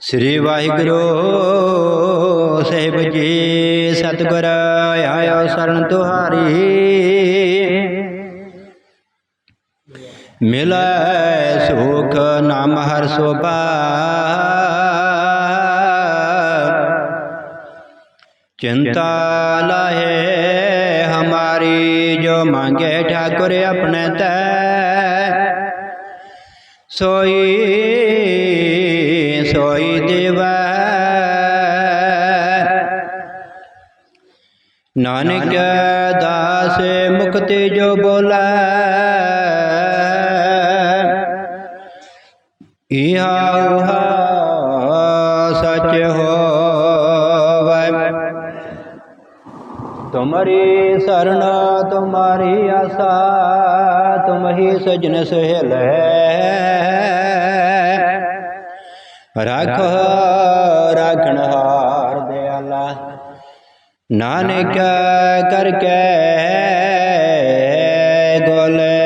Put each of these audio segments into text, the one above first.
ਸ੍ਰੀ ਵਾਹਿਗੁਰੂ ਸਹਿਬ ਜੀ, ਸਤਿਗੁਰ ਆਇਓ ਸਰਣ ਤੁਹਾਰੀ। ਮਿਲੈ ਸੁਖ, ਨਾਮ ਹਰ ਸੋਭਾ। ਚਿੰਤਾ ਲਾਏ ਹਮਾਰੀ, ਜੋ ਮੰਗੇ ਠਾਕੁਰ ਆਪਣੇ ਤੈ। ਸੋਈ ਸੋਈ ਦੇਵਾ। ਨਾਨਕ ਦਾਸ ਮੁਕਤੀ ਜੋ ਬੋਲਾ ਇਹਾ ਉਹਾ ਸਚ ਹੋ ਤੁਮਰੀ ਸਰਣ, ਤੁਮਾਰੀ ਆਸਾ ਤੁਮ ਹੀ ਸਜਣ ਸਹਿਲ ਹੈ। ਰਖ, ਰਾਖਣ ਹਾਰ ਦਿਆਲਾ, ਨਾਨਕ ਕਰਕੇ ਗੋਲੇ।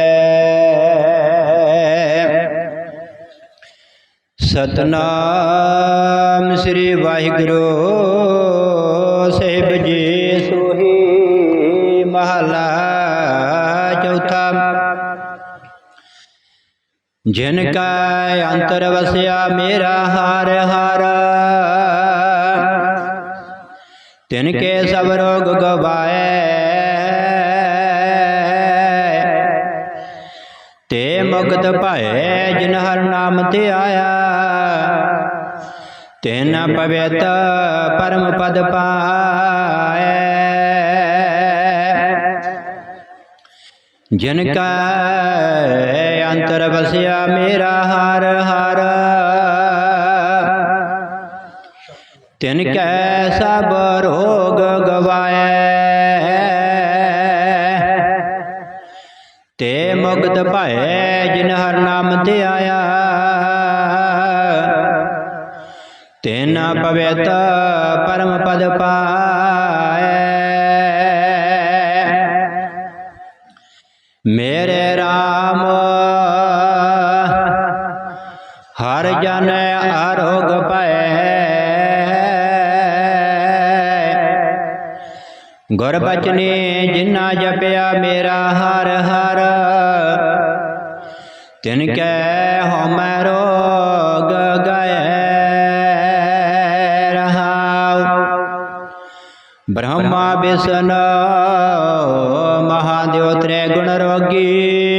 ਸਤਨਾਮ ਸ੍ਰੀ ਵਾਹਿਗੁਰੂ। ਜਿਨ ਕਾ ਅੰਤਰ ਵਸਿਆ ਮੇਰਾ ਹਾਰ ਹਾਰ ਤਿਨ ਕੇ ਸਭ ਰੋਗ ਗਵਾਏ। ਤੇ ਮੁਕਤ ਭਏ ਜਿਨ ਹਰ ਨਾਮ ਤੇ ਆਇਆ। ਤਿਨ ਪਵਿੱਤ ਪਰਮ ਪਦ ਪਾਏ। ਜਿਨ ਕਾ ਅੰਤਰ ਵਸਿਆ ਮੇਰਾ ਹਰ ਹਰ। ਤਿਨ ਕੈ ਸਭ ਰੋਗ ਗਵਾਏ। ਤੇ ਮੁਕਤ ਭਏ ਜਿਨ ਹਰ ਨਾਮ ਤੇ ਆਇਆ। ਤੈਨ ਪਵਿੱਤ ਪਰਮ ਪਦ ਪਾਏ। ਹਰ ਜਨ ਆਰੋਗ ਪਏ ਗੁਰ ਬਚਨੇ ਜਿਨਾ ਜਪਿਆ ਮੇਰਾ ਹਰ ਹਰ। ਤਿਨ ਕੈ ਹਉਮੈ ਰੋਗ ਗਏ ਰਹਾਉ ਬ੍ਰਹਮਾ ਵਿਸ਼ਨ ਮਹਾਦੇਵ ਤ੍ਰੈ ਗੁਣ ਰੋਗੀ।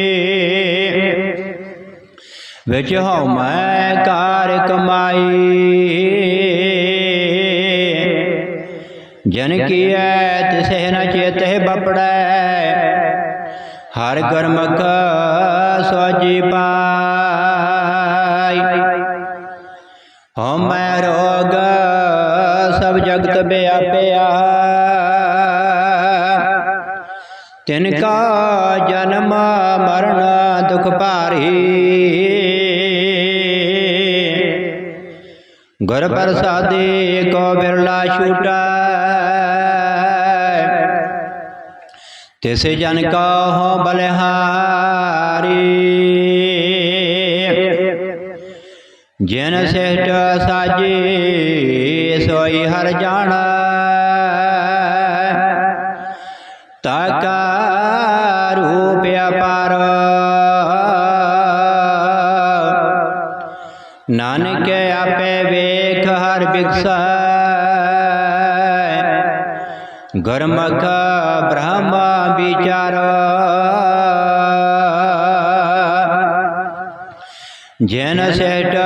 ਵਿੱਚ ਹਉਮੈ ਕਾਰ ਕਮਾਈ। ਜਨ ਕੀਐ ਤਿਸਹਿ ਨ ਚੇਤਹਿ ਬਪੜੈ। ਹਰ ਗੁਰਮੁਖ ਸੋਜੀ ਪਾਈ। ਹਉਮੈ ਰੋਗ ਸਭ ਜਗਤ ਵਿਆਪਿਆ। ਗੁਰ ਪ੍ਰਸਾਦੇ ਕੋ ਬਿਰਲਾ ਛੂਟੈ। ਤਿਸ ਜਨ ਕਾ ਹੋ ਬਲਿਹਾਰੀ। ਜਿਨ ਸਿਹਟ ਸਾਜੀ ਸੋਈ ਹਰ ਜਾਣਾ। ਨਾਨਕ ਆਪੇ ਵੇਖ ਹਰ ਬਿਕਸੈ ਗੁਰਮੁਖ ਬ੍ਰਹਮ ਵਿਚਾਰ। ਜਨ ਸੇਟ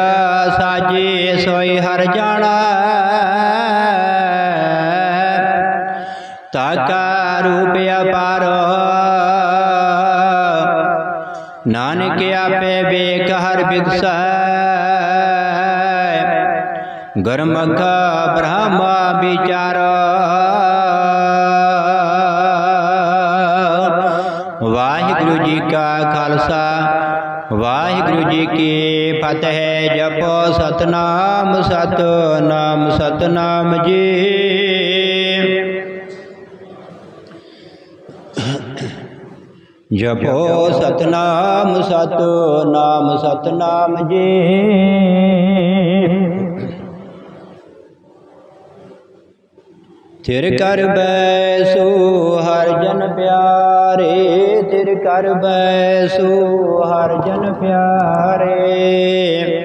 ਸਾਜੀ ਸੋਈ ਹਰ ਜਾਣਾ। ਤਾਕਾ ਰੂਪ ਅਪਾਰ। ਨਾਨਕ ਆਪੇ ਵੇਖ ਹਰ ਬਿਗਸੈ। ਗੁਰਮੁਖ ਬ੍ਰਹਮ ਵਿਚਾਰ। ਵਾਹਿਗੁਰੂ ਜੀ ਕਾ ਖਾਲਸਾ, ਵਾਹਿਗੁਰੂ ਜੀ ਕੀ ਫਤਿਹ। ਜਪੋ ਸਤਨਾਮ ਸਤਨਾਮ ਸਤਨਾਮ ਜੀ। ਜਪੋ ਸਤਨਾਮ ਸਤਨਾਮ ਸਤਨਾਮ ਜੀ। ਥਿਰ ਕਰ ਬੈਸੋ ਹਰ ਜਨ ਪਿਆਰੇ। ਥਿਰ ਕਰ ਬੈਸੋ ਹਰ ਜਨ ਪਿਆਰੇ।